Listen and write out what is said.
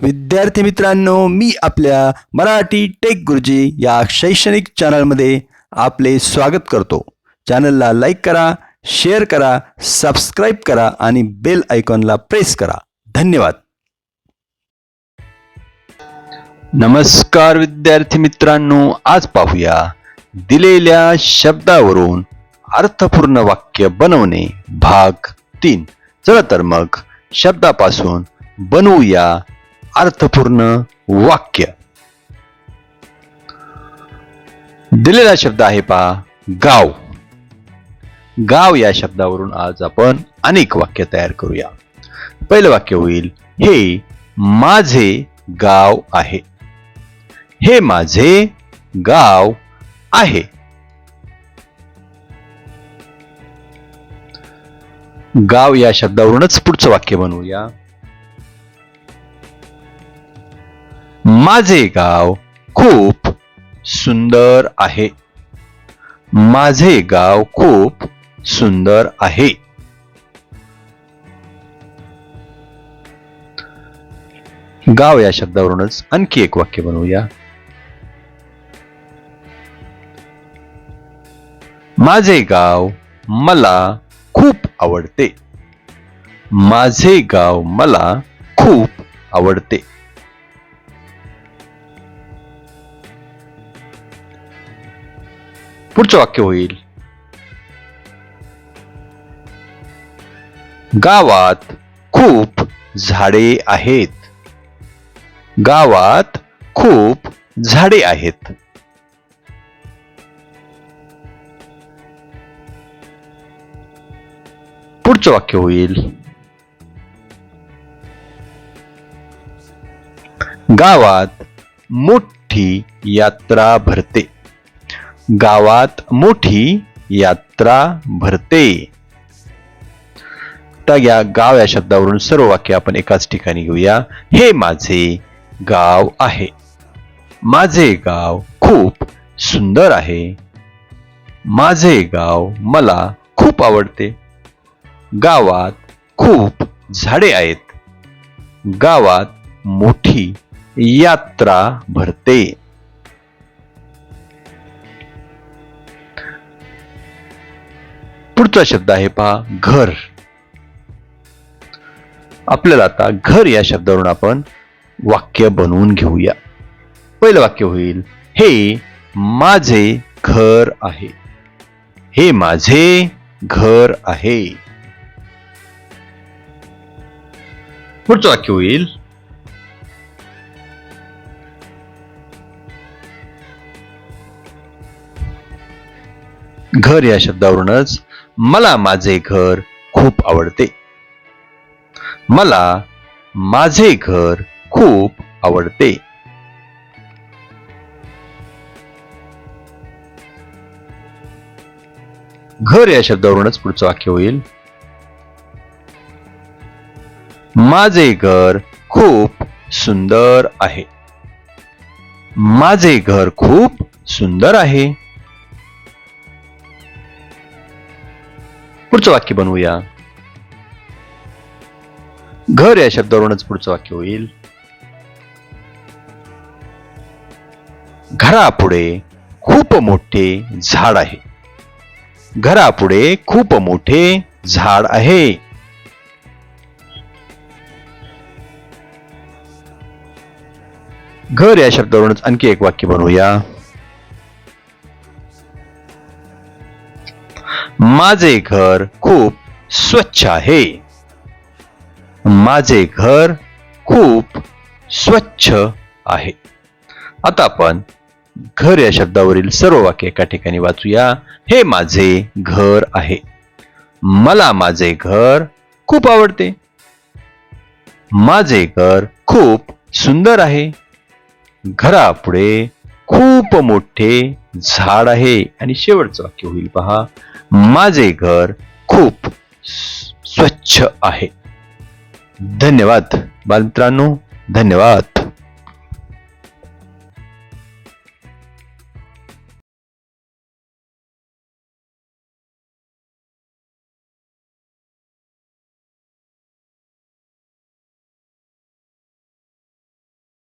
विद्यार्थी मित्रांनो मी आपल्या मराठी टेक गुरुजी या शैक्षणिक चॅनलमध्ये आपले स्वागत करतो. चॅनलला लाईक करा शेअर करा सबस्क्राईब करा आणि बेल आयकॉनला प्रेस करा. धन्यवाद. नमस्कार विद्यार्थी मित्रांनो आज पाहूया दिलेल्या शब्दावरून अर्थपूर्ण वाक्य बनवणे भाग तीन. चला तर मग शब्दापासून बनवूया अर्थपूर्ण वाक्य. दिलेला शब्द आहे पहा गाव. गाव या शब्दावरून आज आपण अनेक वाक्य तयार करूया. पहिलं वाक्य होईल हे माझे गाव आहे. हे माझे गाव आहे. गाव या शब्दावरूनच पुढचं वाक्य बनवूया. माझे गाव खूप सुंदर आहे. माझे गाव खूप सुंदर आहे. गाव या शब्दावरूनच आणखी एक वाक्य बनवूया. माझे गाव मला खूप आवडते. माझे गाव मला खूप आवडते. पुढचं वाक्य होईल. गावात खूप झाडे आहेत. गावात खूप झाडे आहेत. पुढचं वाक्य होईल. गावात मोठी यात्रा भरते. गावात मोठी यात्रा भरते. तर या गाव या शब्दावरून सर्व वाक्य आपण एकाच ठिकाणी घेऊया. हे माझे गाव आहे. माझे गाव खूप सुंदर आहे. माझे गाव मला खूप आवडते. गावात खूप झाडे आहेत. गावात मोठी यात्रा भरते. पुढचा शब्द आहे पहा घर. आपल्याला आता घर या शब्दावरून आपण वाक्य बनवून घेऊया. पहिलं वाक्य होईल हे माझे घर आहे. हे माझे घर आहे. पुढचं वाक्य होईल घर या शब्दावरूनच मला माझे घर खूप आवडते. मला माझे घर खूप आवडते. घर या शब्दावरूनच पुढचं वाक्य होईल. माझे घर खूप सुंदर आहे. माझे घर खूप सुंदर आहे. पुढचं वाक्य बनवूया. घर या शब्दावरूनच पुढचं वाक्य होईल. घरापुढे खूप मोठे झाड आहे. घरापुढे खूप मोठे झाड आहे. घर या शब्दावरूनच आणखी एक वाक्य बनवूया. माझे घर खूप स्वच्छ आहे. माझे घर खूप स्वच्छ आहे. आता आपण घर या शब्दावरील सर्व वाक्य एका ठिकाणी वाचूया. हे माझे घर आहे. मला माझे घर खूप आवडते. माझे घर खूप सुंदर आहे. घरापुढे खूप मोठे झाड आहे. आणि शेवटचं वाक्य होईल पहा. माझे घर खूप स्वच्छ आहे. धन्यवाद. बालमित्रांनो धन्यवाद.